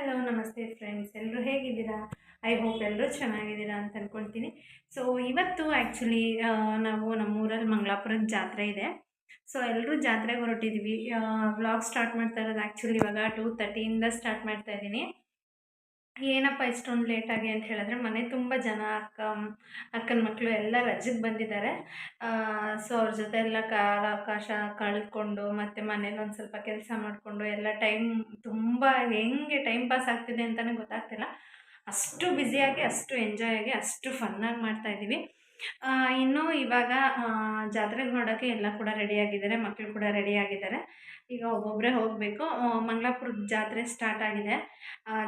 Hello ನಮಸ್ತೆ friends ಎಲ್ಲರೂ ಹೇಗಿದ್ದೀರಾ? ಐ ಹೋಪ್ ಎಲ್ಲರೂ ಚೆನ್ನಾಗಿದ್ದೀರಾ ಅಂತ ಅಂದ್ಕೊಳ್ತೀನಿ ಸೊ ಇವತ್ತು ಆ್ಯಕ್ಚುಲಿ ನಾವು ನಮ್ಮೂರಲ್ಲಿ ಮಂಗಳಾಪುರದ ಜಾತ್ರೆ ಇದೆ. ಸೊ ಎಲ್ಲರೂ ಜಾತ್ರೆಗೆ ಹೊರಟಿದ್ದೀವಿ ವ್ಲಾಗ್ ಸ್ಟಾರ್ಟ್ ಮಾಡ್ತಾ ಇರೋದು ಆ್ಯಕ್ಚುಲಿ ಇವಾಗ ಟೂ ತರ್ಟಿಯಿಂದ ಸ್ಟಾರ್ಟ್ ಮಾಡ್ತಾ ಇದ್ದೀನಿ. ಏನಪ್ಪ ಇಷ್ಟೊಂದು ಲೇಟಾಗಿ ಅಂತ ಹೇಳಿದ್ರೆ ಮನೆ ತುಂಬ ಜನ ಅಕ್ಕ, ಅಕ್ಕನ ಮಕ್ಕಳು ಎಲ್ಲ ರಜೆಗೆ ಬಂದಿದ್ದಾರೆ. ಸೊ ಅವ್ರ ಜೊತೆ ಎಲ್ಲ ಕಾಲ ಅವಕಾಶ ಕಳ್ಕೊಂಡು ಮತ್ತು ಮನೇಲಿ ಒಂದು ಸ್ವಲ್ಪ ಕೆಲಸ ಮಾಡಿಕೊಂಡು ಎಲ್ಲ ಟೈಮ್ ತುಂಬ ಹೆಂಗೆ ಟೈಮ್ ಪಾಸ್ ಆಗ್ತಿದೆ ಅಂತಲೇ ಗೊತ್ತಾಗ್ತಿಲ್ಲ. ಅಷ್ಟು ಬ್ಯುಸಿಯಾಗಿ ಅಷ್ಟು ಎಂಜಾಯ್ ಆಗಿ, ಅಷ್ಟು ಫನ್ನಾಗಿ ಮಾಡ್ತಾಯಿದ್ದೀವಿ ಇನ್ನು ಇವಾಗ ಜಾತ್ರೆಗೆ ಹೊರಡೋಕ್ಕೆ ಎಲ್ಲ ಕೂಡ ರೆಡಿಯಾಗಿದ್ದಾರೆ ಮಕ್ಕಳು ಕೂಡ ರೆಡಿಯಾಗಿದ್ದಾರೆ. ಈಗ ಒಬ್ಬೊಬ್ಬರೇ ಹೋಗಬೇಕು. ಮಂಗಳಾಪುರದ ಜಾತ್ರೆ ಸ್ಟಾರ್ಟ್ ಆಗಿದೆ.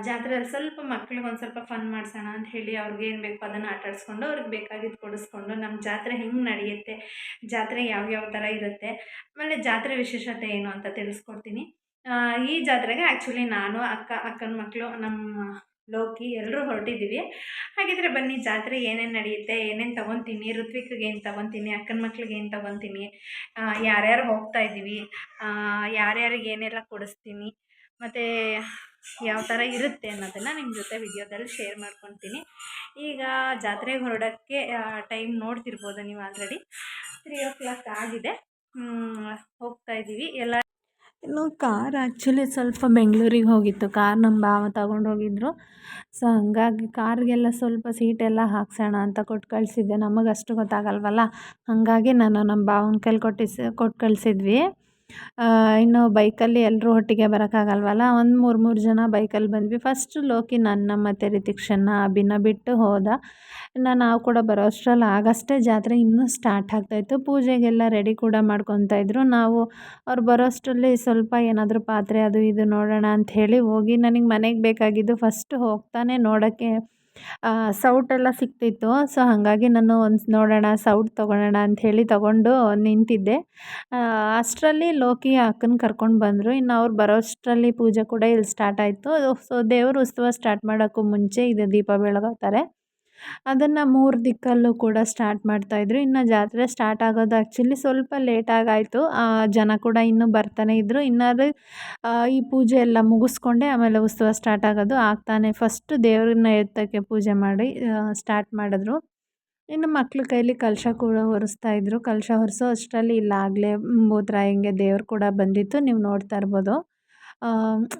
ಜಾತ್ರೆಯಲ್ಲಿ ಸ್ವಲ್ಪ ಮಕ್ಳಿಗೆ ಒಂದು ಸ್ವಲ್ಪ ಫನ್ ಮಾಡಿಸೋಣ ಅಂತ ಹೇಳಿ ಅವ್ರಿಗೆ ಏನು ಬೇಕೋ ಅದನ್ನು ಆಟಾಡಿಸ್ಕೊಂಡು ಅವ್ರಿಗೆ ಬೇಕಾಗಿದ್ದು ಕೊಡಿಸ್ಕೊಂಡು ನಮ್ಮ ಜಾತ್ರೆ ಹೆಂಗೆ ನಡೆಯುತ್ತೆ, ಜಾತ್ರೆ ಯಾವ್ಯಾವ ಥರ ಇರುತ್ತೆ, ಆಮೇಲೆ ಜಾತ್ರೆ ವಿಶೇಷತೆ ಏನು ಅಂತ ತಿಳಿಸ್ಕೊಡ್ತೀನಿ. ಈ ಜಾತ್ರೆಗೆ ಆ್ಯಕ್ಚುಲಿ ನಾನು ಅಕ್ಕ, ಅಕ್ಕನ ಮಕ್ಕಳು ನಮ್ಮ ಲೋಕಿ ಎಲ್ಲರೂ ಹೊರಟಿದ್ದೀವಿ ಹಾಗಿದ್ರೆ ಬನ್ನಿ, ಜಾತ್ರೆ ಏನೇನು ನಡೆಯುತ್ತೆ ಏನೇನು ತೊಗೊತೀನಿ, ಋತ್ವಿಕ್ಗೆ ಏನು ತೊಗೊತೀನಿ, ಅಕ್ಕನ ಮಕ್ಳಿಗೆ ಏನು ತೊಗೊತೀನಿ ಯಾರ್ಯಾರು ಹೋಗ್ತಾ ಇದ್ದೀವಿ ಯಾರ್ಯಾರಿಗೆ ಏನೆಲ್ಲ ಕೊಡಿಸ್ತೀನಿ, ಮತ್ತು ಯಾವ ಥರ ಇರುತ್ತೆ ಅನ್ನೋದನ್ನು ನಿಮ್ಮ ಜೊತೆ ವಿಡಿಯೋದಲ್ಲಿ ಶೇರ್ ಮಾಡ್ಕೊತೀನಿ. ಈಗ ಜಾತ್ರೆಗೆ ಹೊರಡೋಕ್ಕೆ ಟೈಮ್ ನೋಡ್ತಿರ್ಬೋದು ನೀವು ಆಲ್ರೆಡಿ ತ್ರೀ ಓ ಕ್ಲಾಕ್ ಆಗಿದೆ ಹೋಗ್ತಾ ಇದ್ದೀವಿ ಎಲ್ಲ ಇನ್ನು ಕಾರ್ ಆ್ಯಕ್ಚುಲಿ ಸ್ವಲ್ಪ ಬೆಂಗಳೂರಿಗೆ ಹೋಗಿತ್ತು. ಕಾರ್ ನಮ್ಮ ಭಾವ ತಗೊಂಡು ಹೋಗಿದ್ರು. ಸೊ ಹಾಗಾಗಿ ಕಾರ್ಗೆಲ್ಲ ಸ್ವಲ್ಪ ಸೀಟೆಲ್ಲ ಹಾಕ್ಸೋಣ ಅಂತ ಕೊಟ್ಟು ಕಳಿಸಿದ್ದೆ. ನಮಗೆ ಅಷ್ಟು ಗೊತ್ತಾಗಲ್ವಲ್ಲ? ಹಾಗಾಗಿ ನಾನು ನಮ್ಮ ಭಾವನ ಕೈಲಿ ಕೊಟ್ಟಿಸಿ ಕೊಟ್ಟು ಕಳಿಸಿದ್ವಿ. ಇನ್ನು ಬೈಕಲ್ಲಿ ಎಲ್ಲರೂ ಒಟ್ಟಿಗೆ ಬರೋಕ್ಕಾಗಲ್ವಲ್ಲ? ಒಂದು ಮೂರು ಮೂರು ಜನ ಬೈಕಲ್ಲಿ ಬಂದ್ವಿ. ಫಸ್ಟು ಲೋಕಿ ನನ್ನ ಮತ್ತು ರಿತಿಕ್ಷನ್ನ ಅಭಿನ ಬಿಟ್ಟು ಹೋದ. ಇನ್ನು ನಾವು ಕೂಡ ಬರೋ ಅಷ್ಟರಲ್ಲಿ ಆಗಷ್ಟೇ ಜಾತ್ರೆ ಇನ್ನೂ ಸ್ಟಾರ್ಟ್ ಆಗ್ತಾಯಿತ್ತು ಪೂಜೆಗೆಲ್ಲ ರೆಡಿ ಕೂಡ ಮಾಡ್ಕೊತಾಯಿದ್ರು ನಾವು ಅವ್ರು ಬರೋ ಅಷ್ಟರಲ್ಲಿ ಸ್ವಲ್ಪ ಏನಾದರೂ ಪಾತ್ರೆ ಅದು ಇದು ನೋಡೋಣ ಅಂಥೇಳಿ ಹೋಗಿ, ನನಗೆ ಮನೆಗೆ ಬೇಕಾಗಿದ್ದು ಫಸ್ಟ್ ಹೋಗ್ತಾನೆ ನೋಡೋಕ್ಕೆ ಸೌಟೆಲ್ಲ ಸಿಕ್ತಿತ್ತು ಸೊ, ಹಾಗಾಗಿ ನಾನು ಒಂದು ನೋಡೋಣ, ಸೌಟ್ ತೊಗೊಳೋಣ ಅಂಥೇಳಿ ತೊಗೊಂಡು ನಿಂತಿದ್ದೆ. ಅಷ್ಟರಲ್ಲಿ ಲೋಕಿ ಅಕ್ಕನ ಕರ್ಕೊಂಡು ಬಂದರು. ಇನ್ನು ಅವ್ರು ಬರೋಷ್ಟರಲ್ಲಿ ಪೂಜೆ ಕೂಡ ಇಲ್ಲಿ ಸ್ಟಾರ್ಟ್ ಆಯಿತು. ಸೊ, ದೇವ್ರ ಉತ್ಸವ ಸ್ಟಾರ್ಟ್ ಮಾಡೋಕ್ಕೂ ಮುಂಚೆ ಇದು ದೀಪ ಬೆಳಗೋತಾರೆ ಅದನ್ನು ಮೂರು ದಿಕ್ಕಲ್ಲೂ ಕೂಡ ಸ್ಟಾರ್ಟ್ ಮಾಡ್ತಾಯಿದ್ರು ಇನ್ನು ಜಾತ್ರೆ ಸ್ಟಾರ್ಟ್ ಆಗೋದು ಆ್ಯಕ್ಚುಲಿ ಸ್ವಲ್ಪ ಲೇಟಾಗಾಯಿತು ಜನ ಕೂಡ ಇನ್ನೂ ಬರ್ತಾನೆ ಇದ್ದರು ಇನ್ನಾದ್ರೂ ಈ ಪೂಜೆ ಎಲ್ಲ ಮುಗಿಸ್ಕೊಂಡೆ ಆಮೇಲೆ ಉತ್ಸವ ಸ್ಟಾರ್ಟ್ ಆಗೋದು. ಆಗ್ತಾನೆ ಫಸ್ಟು ದೇವ್ರನ್ನ ಎತ್ತಕ್ಕೆ ಪೂಜೆ ಮಾಡಿ ಸ್ಟಾರ್ಟ್ ಮಾಡಿದ್ರು. ಇನ್ನು ಮಕ್ಳ ಕೈಲಿ ಕಲಶ ಕೂಡ ಹೊರಿಸ್ತಾ ಇದ್ರು. ಕಲಶ ಹೊರಿಸೋ ಅಷ್ಟರಲ್ಲಿ ಇಲ್ಲ. ಆಗಲೇ ಭೂತರಾಯಂಗೆ ದೇವ್ರು ಕೂಡ ಬಂದಿತ್ತು. ನೀವು ನೋಡ್ತಾ ಇರ್ಬೋದು.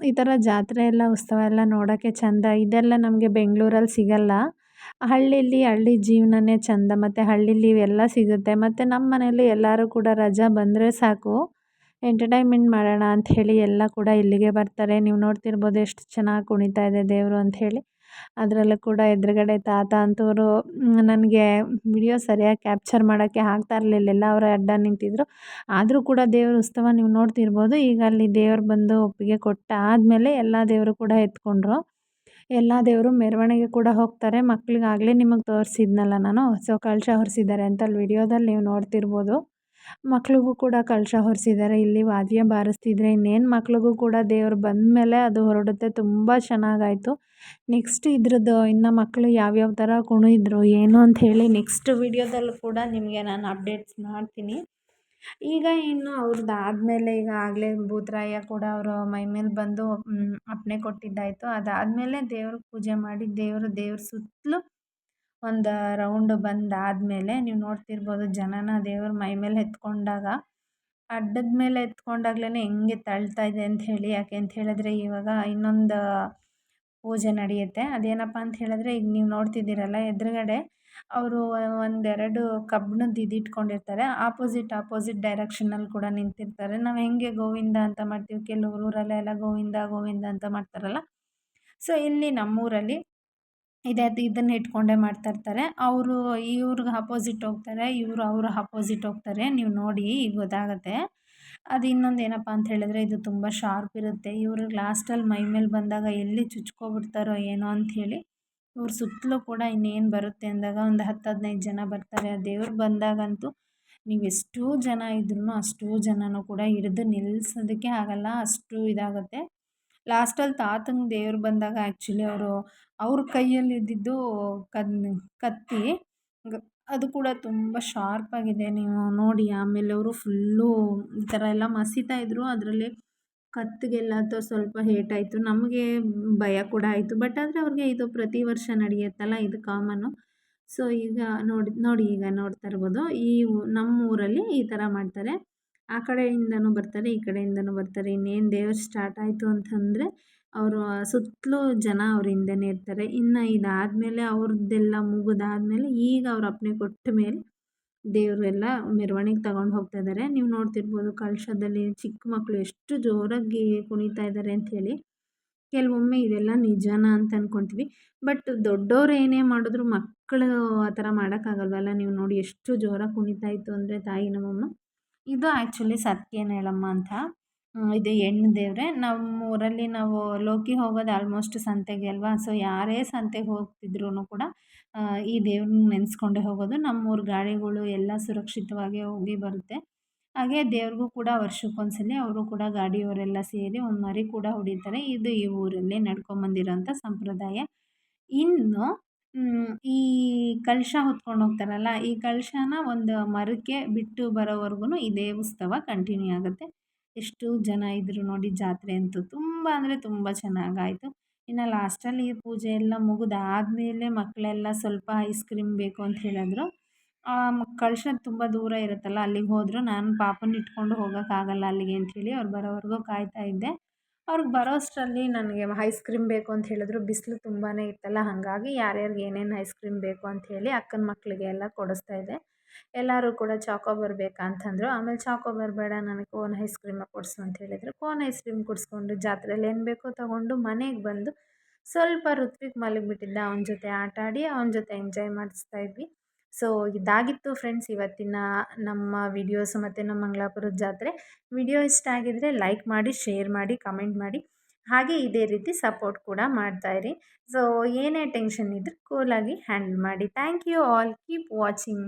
ಈ ಥರ ಜಾತ್ರೆ ಎಲ್ಲ, ಉತ್ಸವ ಎಲ್ಲ ನೋಡೋಕ್ಕೆ ಚೆಂದ. ಇದೆಲ್ಲ ನಮಗೆ ಬೆಂಗಳೂರಲ್ಲಿ ಸಿಗೋಲ್ಲ. ಹಳ್ಳೀಲಿ ಹಳ್ಳಿ ಜೀವನನೇ ಚೆಂದ, ಮತ್ತು ಹಳ್ಳಿಲಿ ಇವೆಲ್ಲ ಸಿಗುತ್ತೆ. ಮತ್ತು ನಮ್ಮ ಮನೇಲಿ ಎಲ್ಲರೂ ಕೂಡ ರಜಾ ಬಂದರೆ ಸಾಕು. ಎಂಟರ್ಟೈನ್ಮೆಂಟ್ ಮಾಡೋಣ ಅಂಥೇಳಿ ಎಲ್ಲ ಕೂಡ ಇಲ್ಲಿಗೆ ಬರ್ತಾರೆ. ನೀವು ನೋಡ್ತಿರ್ಬೋದು ಎಷ್ಟು ಚೆನ್ನಾಗಿ ಕುಣಿತಾ ಇದೆ ದೇವರು ಅಂಥೇಳಿ ಅದರಲ್ಲೂ ಕೂಡ ಎದುರುಗಡೆ ತಾತ ಅಂತವರು ನನಗೆ ವಿಡಿಯೋ ಸರಿಯಾಗಿ ಕ್ಯಾಪ್ಚರ್ ಮಾಡೋಕ್ಕೆ ಆಗ್ತಾ ಇರಲಿಲ್ಲ. ಎಲ್ಲ ಅವರ ಅಡ್ಡ ನಿಂತಿದ್ರು. ಆದರೂ ಕೂಡ ದೇವ್ರ ಉತ್ಸವ ನೀವು ನೋಡ್ತಿರ್ಬೋದು. ಈಗ ಅಲ್ಲಿ ದೇವ್ರು ಬಂದು ಒಪ್ಪಿಗೆ ಕೊಟ್ಟ ಆದಮೇಲೆ ಎಲ್ಲ ದೇವರು ಕೂಡ ಎತ್ಕೊಂಡ್ರು. ಎಲ್ಲ ದೇವರು ಮೆರವಣಿಗೆ ಕೂಡ ಹೋಗ್ತಾರೆ. ಮಕ್ಳಿಗಾಗಲೇ ನಿಮಗೆ ತೋರಿಸಿದ್ನಲ್ಲ ನಾನು. ಸೊ ಕಳಶ ಹೊರಿಸಿದ್ದಾರೆ ಅಂತ ಅಲ್ಲಿ ವಿಡಿಯೋದಲ್ಲಿ ನೀವು ನೋಡ್ತಿರ್ಬೋದು. ಮಕ್ಳಿಗೂ ಕೂಡ ಕಳಶ ಹೊರಿಸಿದ್ದಾರೆ. ಇಲ್ಲಿ ವಾದ್ಯ ಬಾರಿಸ್ತಿದ್ರೆ ಇನ್ನೇನು ಮಕ್ಳಿಗೂ ಕೂಡ ದೇವ್ರು ಬಂದಮೇಲೆ ಅದು ಹೊರಡುತ್ತೆ. ತುಂಬ ಚೆನ್ನಾಗಾಯಿತು. ನೆಕ್ಸ್ಟ್ ಇದ್ರದ್ದು ಇನ್ನು ಮಕ್ಕಳು ಯಾವ್ಯಾವ ಥರ ಕುಣಿದ್ರು, ಏನು ಅಂತ ಹೇಳಿ ನೆಕ್ಸ್ಟ್ ವಿಡಿಯೋದಲ್ಲೂ ಕೂಡ ನಿಮಗೆ ನಾನು ಅಪ್ಡೇಟ್ಸ್ ಮಾಡ್ತೀನಿ. ಈಗ ಇನ್ನು ಅವ್ರದ್ದು ಆದಮೇಲೆ ಈಗ ಆಗಲೇ ಭೂತರಾಯ ಕೂಡ ಅವರು ಮೈ ಮೇಲೆ ಬಂದು ಅಪ್ಪಣೆ ಕೊಟ್ಟಿದ್ದಾಯಿತು. ಅದಾದಮೇಲೆ ದೇವ್ರ ಪೂಜೆ ಮಾಡಿ ದೇವರು ದೇವ್ರ ಸುತ್ತಲೂ ಒಂದು ರೌಂಡ್ ಬಂದಾದಮೇಲೆ ನೀವು ನೋಡ್ತಿರ್ಬೋದು ಜನನ ದೇವ್ರ ಮೈ ಮೇಲೆ ಎತ್ಕೊಂಡಾಗ. ಅಡ್ಡದ ಮೇಲೆ ಎತ್ಕೊಂಡಾಗ್ಲೇ ಹೆಂಗೆ ತಳ್ತಾ ಇದೆ ಅಂತ ಹೇಳಿ, ಯಾಕೆ ಅಂತ ಹೇಳಿದ್ರೆ ಇವಾಗ ಇನ್ನೊಂದು ಪೂಜೆ ನಡೆಯುತ್ತೆ. ಅದೇನಪ್ಪ ಅಂತ ಹೇಳಿದ್ರೆ ಈಗ ನೀವು ನೋಡ್ತಿದ್ದೀರಲ್ಲ ಎದುರುಗಡೆ ಅವರು ಒಂದೆರಡು ಕಬ್ಬಿಣದ್ದು ಇದು ಇಟ್ಕೊಂಡಿರ್ತಾರೆ. ಆಪೋಸಿಟ್ ಆಪೋಸಿಟ್ ಡೈರೆಕ್ಷನಲ್ಲಿ ಕೂಡ ನಿಂತಿರ್ತಾರೆ. ನಾವು ಹೆಂಗೆ ಗೋವಿಂದ ಅಂತ ಮಾಡ್ತೀವಿ. ಕೆಲವ್ರು ಊರಲ್ಲೆಲ್ಲ ಗೋವಿಂದ ಗೋವಿಂದ ಅಂತ ಮಾಡ್ತಾರಲ್ಲ. ಸೊ ಇಲ್ಲಿ ನಮ್ಮೂರಲ್ಲಿ ಇದೇ ಇದನ್ನ ಇಟ್ಕೊಂಡೇ ಮಾಡ್ತಾಯಿರ್ತಾರೆ ಅವರು ಇವ್ರಿಗೆ ಅಪೋಸಿಟ್ ಹೋಗ್ತಾರೆ, ಇವರು ಅವರು ಅಪೋಸಿಟ್ ಹೋಗ್ತಾರೆ. ನೀವು ನೋಡಿ, ಈಗ ಗೊತ್ತಾಗುತ್ತೆ. ಅದು ಇನ್ನೊಂದು ಏನಪ್ಪ ಅಂತ ಹೇಳಿದ್ರೆ, ಇದು ತುಂಬ ಶಾರ್ಪ್ ಇರುತ್ತೆ. ಇವ್ರಿಗೆ ಲಾಸ್ಟಲ್ಲಿ ಮೈ ಮೇಲೆ ಬಂದಾಗ ಎಲ್ಲಿ ಚುಚ್ಕೊಬಿಡ್ತಾರೋ ಏನೋ ಅಂಥೇಳಿ ಇವ್ರ ಸುತ್ತಲೂ ಕೂಡ ಇನ್ನೇನು ಬರುತ್ತೆ ಅಂದಾಗ ಒಂದು ಹತ್ತು ಹದಿನೈದು ಜನ ಬರ್ತಾರೆ. ಆ ದೇವ್ರು ಬಂದಾಗಂತೂ ನೀವು ಎಷ್ಟೋ ಜನ ಇದ್ರೂ ಅಷ್ಟೂ ಜನನೂ ಕೂಡ ಹಿಡ್ದು ನಿಲ್ಲಿಸೋದಕ್ಕೆ ಆಗಲ್ಲ, ಅಷ್ಟು ಇದಾಗುತ್ತೆ. ಲಾಸ್ಟಲ್ಲಿ ತಾತಂಗೆ ದೇವ್ರು ಬಂದಾಗ ಆ್ಯಕ್ಚುಲಿ ಅವರು, ಅವ್ರ ಕೈಯಲ್ಲಿ ಇದ್ದಿದ್ದು ಕನ್ ಕತ್ತಿ ಅದು ಕೂಡ ತುಂಬ ಶಾರ್ಪಾಗಿದೆ ನೀವು ನೋಡಿ, ಆಮೇಲೆ ಅವರು ಫುಲ್ಲು ಈ ಥರ ಎಲ್ಲ ಮಸೀತಾ ಇದ್ದರು ಅದರಲ್ಲಿ ಕತ್ತಿಗೆಲ್ಲ ಅಥವಾ ಸ್ವಲ್ಪ ಏಟಾಯಿತು ನಮಗೆ ಭಯ ಕೂಡ ಆಯಿತು. ಬಟ್ ಆದರೆ ಅವ್ರಿಗೆ ಇದು ಪ್ರತಿ ವರ್ಷ ನಡೆಯುತ್ತಲ್ಲ, ಇದು ಕಾಮನ್ನು ಸೊ ಈಗ ನೋಡಿ ನೋಡಿ ಈಗ ನೋಡ್ತಾ ಇರ್ಬೋದು. ಈ ನಮ್ಮ ಊರಲ್ಲಿ ಈ ಥರ ಮಾಡ್ತಾರೆ. ಆ ಕಡೆಯಿಂದನೂ ಬರ್ತಾರೆ, ಈ ಕಡೆಯಿಂದನೂ ಬರ್ತಾರೆ. ಇನ್ನೇನು ದೇವ್ರು ಸ್ಟಾರ್ಟ್ ಆಯಿತು ಅಂತಂದರೆ, ಅವರು ಸುತ್ತಲೂ ಜನ ಅವ್ರ ಹಿಂದೆನೇ ಇರ್ತಾರೆ. ಇನ್ನು ಇದಾದಮೇಲೆ ಅವ್ರದ್ದೆಲ್ಲ ಮುಗಿದಾದ್ಮೇಲೆ ಈಗ ಅವ್ರ ಅಪ್ಪಣೆ ಕೊಟ್ಟ ಮೇಲೆ ದೇವರು ಎಲ್ಲ ಮೆರವಣಿಗೆ ತಗೊಂಡು ಹೋಗ್ತಾ ಇದ್ದಾರೆ ನೀವು ನೋಡ್ತಿರ್ಬೋದು ಕಳಶದಲ್ಲಿ ಚಿಕ್ಕ ಮಕ್ಕಳು ಎಷ್ಟು ಜೋರಾಗಿ ಕುಣಿತಾ ಇದ್ದಾರೆ ಅಂತ ಹೇಳಿ ಕೆಲವೊಮ್ಮೆ ಇದೆಲ್ಲ ನಿಜಾನ ಅಂತ ಅನ್ಕೊಂತೀವಿ. ಬಟ್ ದೊಡ್ಡವ್ರು ಏನೇ ಮಾಡಿದ್ರು ಮಕ್ಕಳು ಆ ಥರ ಮಾಡೋಕ್ಕಾಗಲ್ವಲ್ಲ? ನೀವು ನೋಡಿ ಎಷ್ಟು ಜೋರಾಗಿ ಕುಣಿತಾ ಇತ್ತು ಅಂದರೆ ತಾಯಿ ನಮ್ಮಮ್ಮ. ಇದು ಆ್ಯಕ್ಚುಲಿ ಹೇಳಮ್ಮ ಅಂತ. ಇದು ಹೆಣ್ಣು ದೇವರೇ. ನಮ್ಮ ಊರಲ್ಲಿ ನಾವು ಲೋಕಿ ಹೋಗೋದು ಆಲ್ಮೋಸ್ಟ್ ಸಂತೆಗೆ ಅಲ್ವಾ? ಸೊ ಯಾರೇ ಸಂತೆಗೆ ಹೋಗ್ತಿದ್ರು ಕೂಡ ಈ ದೇವ್ರನ್ನ ನೆನೆಸ್ಕೊಂಡೇ ಹೋಗೋದು. ನಮ್ಮೂರು ಗಾಡಿಗಳು ಎಲ್ಲ ಸುರಕ್ಷಿತವಾಗಿ ಹೋಗಿ ಬರುತ್ತೆ. ಹಾಗೆ ದೇವ್ರಿಗೂ ಕೂಡ ವರ್ಷಕ್ಕೊಂದ್ಸಲ ಅವರು ಕೂಡ ಗಾಡಿಯವರೆಲ್ಲ ಸೇರಿ ಒಂದು ಮರಿ ಕೂಡ ಹೊಡಿತಾರೆ. ಇದು ಈ ಊರಲ್ಲಿ ನಡ್ಕೊಂಬಂದಿರೋಂಥ ಸಂಪ್ರದಾಯ. ಇನ್ನು ಈ ಕಲಶ ಹೊತ್ಕೊಂಡು ಹೋಗ್ತಾರಲ್ಲ, ಈ ಕಲಶನ ಒಂದು ಮರಕ್ಕೆ ಬಿಟ್ಟು ಬರೋವರೆಗೂ ಇದೇ ಉತ್ಸವ ಕಂಟಿನ್ಯೂ ಆಗುತ್ತೆ. ಎಷ್ಟು ಜನ ಇದ್ದರು ನೋಡಿ ಜಾತ್ರೆ ಅಂತೂ ತುಂಬ ಅಂದರೆ ತುಂಬ ಚೆನ್ನಾಗಾಯಿತು. ಇನ್ನು ಲಾಸ್ಟಲ್ಲಿ ಪೂಜೆ ಎಲ್ಲ ಮುಗಿದಾದ್ಮೇಲೆ ಮಕ್ಕಳೆಲ್ಲ ಸ್ವಲ್ಪ ಐಸ್ ಕ್ರೀಮ್ ಬೇಕು ಅಂತ ಹೇಳಿದ್ರು. ಕಳ್ಸೋದು ತುಂಬ ದೂರ ಇರುತ್ತಲ್ಲ, ಅಲ್ಲಿಗೆ ಹೋದರು. ನಾನು ಪಾಪನ ಇಟ್ಕೊಂಡು ಹೋಗೋಕ್ಕಾಗಲ್ಲ ಅಲ್ಲಿಗೆ ಅಂಥೇಳಿ ಅವ್ರು ಬರೋವರೆಗೂ ಕಾಯ್ತಾ ಇದ್ದೆ. ಅವ್ರಿಗೆ ಬರೋ ಅಷ್ಟರಲ್ಲಿ ನನಗೆ ಐಸ್ ಕ್ರೀಮ್ ಬೇಕು ಅಂತ ಹೇಳಿದ್ರು. ಬಿಸಿಲು ತುಂಬಾ ಇತ್ತಲ್ಲ, ಹಾಗಾಗಿ ಯಾರ್ಯಾರಿಗೆ ಏನೇನು ಐಸ್ ಕ್ರೀಮ್ ಬೇಕು ಅಂಥೇಳಿ ಅಕ್ಕನ ಮಕ್ಕಳಿಗೆ ಎಲ್ಲ ಕೊಡಿಸ್ತಾ ಇದ್ದೆ. ಎಲ್ಲರೂ ಕೂಡ ಚಾಕೋಬಾರ್ ಬೇಕಾ ಅಂತಂದರು. ಆಮೇಲೆ ಚಾಕೋಬಾರ್ ಬೇಡ ನನಗೆ ಕೋನ್ ಐಸ್ ಕ್ರೀಮೇ ಕೊಡಿಸು ಅಂತ ಹೇಳಿದರು. ಕೋನ್ ಐಸ್ ಕ್ರೀಮ್ ಕೊಡಿಸ್ಕೊಂಡು ಜಾತ್ರೆಯಲ್ಲಿ ಏನು ಬೇಕೋ ತಗೊಂಡು ಮನೆಗೆ ಬಂದು ಸ್ವಲ್ಪ ಋತ್ವಿಕ್ ಮಲಗಿಬಿಟ್ಟಿದ್ದ. ಅವನ ಜೊತೆ ಆಟ ಆಡಿ ಅವನ ಜೊತೆ ಎಂಜಾಯ್ ಮಾಡಿಸ್ತಾ ಇದ್ವಿ. ಸೊ ಇದಾಗಿತ್ತು ಫ್ರೆಂಡ್ಸ್ ಇವತ್ತಿನ ನಮ್ಮ ವಿಡಿಯೋಸ್ ಮತ್ತು ನಮ್ಮ ಮಂಗಳಾಪುರದ ಜಾತ್ರೆ. ವಿಡಿಯೋ ಇಷ್ಟ ಆಗಿದರೆ ಲೈಕ್ ಮಾಡಿ ಶೇರ್ ಮಾಡಿ ಕಮೆಂಟ್ ಮಾಡಿ. ಹಾಗೆ ಇದೇ ರೀತಿ ಸಪೋರ್ಟ್ ಕೂಡ ಮಾಡ್ತಾಯಿರಿ ಸೊ ಏನೇ ಟೆನ್ಷನ್ ಇದ್ದರೂ ಕೂಲಾಗಿ ಹ್ಯಾಂಡಲ್ ಮಾಡಿ. Thank you all keep watching